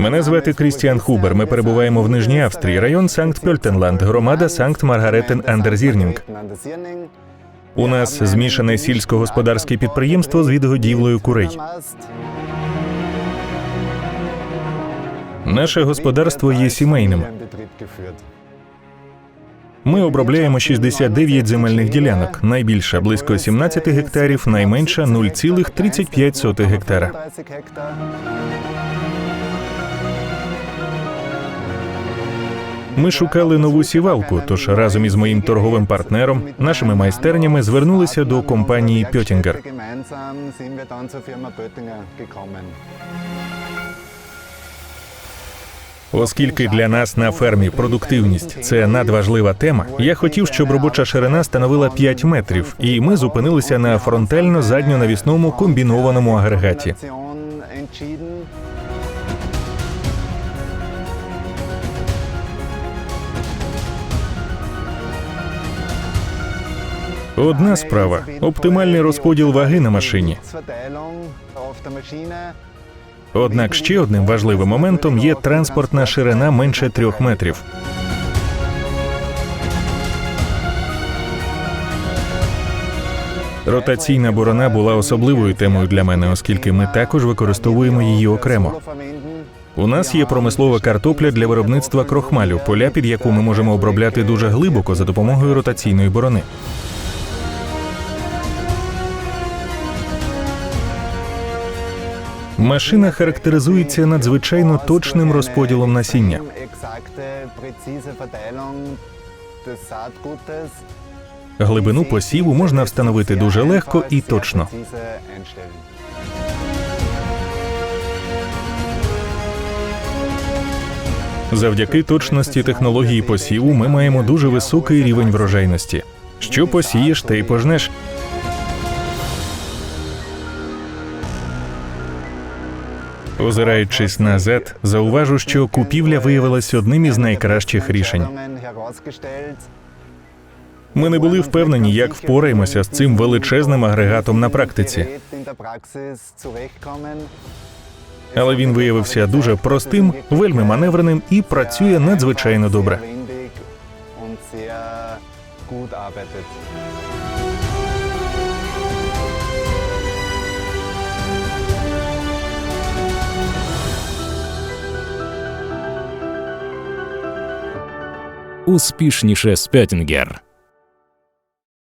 Мене звати Крістіан Хубер. Ми перебуваємо в Нижній Австрії, район Санкт Пьольтенланд, громада Санкт Маргаретен Андерзірнінг. У нас змішане сільськогосподарське підприємство з відгодівлею курей. Наше господарство є сімейним. Ми обробляємо 69 земельних ділянок. Найбільша близько 17 гектарів, найменша 0,35 гектара. Ми шукали нову сівалку, тож разом із моїм торговим партнером, нашими майстернями звернулися до компанії Пьотінгер. Оскільки для нас на фермі продуктивність це надважлива тема, я хотів, щоб робоча ширина становила 5 метрів, і ми зупинилися на фронтально-навісному комбінованому агрегаті. Одна справа оптимальний розподіл ваги на машині. Однак ще одним важливим моментом є транспортна ширина менше трьох метрів. Ротаційна борона була особливою темою для мене, оскільки ми також використовуємо її окремо. У нас є промислова картопля для виробництва крохмалю, поля під яку ми можемо обробляти дуже глибоко за допомогою ротаційної борони. Машина характеризується надзвичайно точним розподілом насіння. Глибину посіву можна встановити дуже легко і точно. Завдяки точності технології посіву ми маємо дуже високий рівень врожайності. Що посієш, те й пожнеш. Озираючись назад, зауважу, що купівля виявилась одним із найкращих рішень. Ми не були впевнені, як впораємося з цим величезним агрегатом на практиці. Але він виявився дуже простим, вельми маневреним і працює надзвичайно добре. Успішніше Спьотінгер.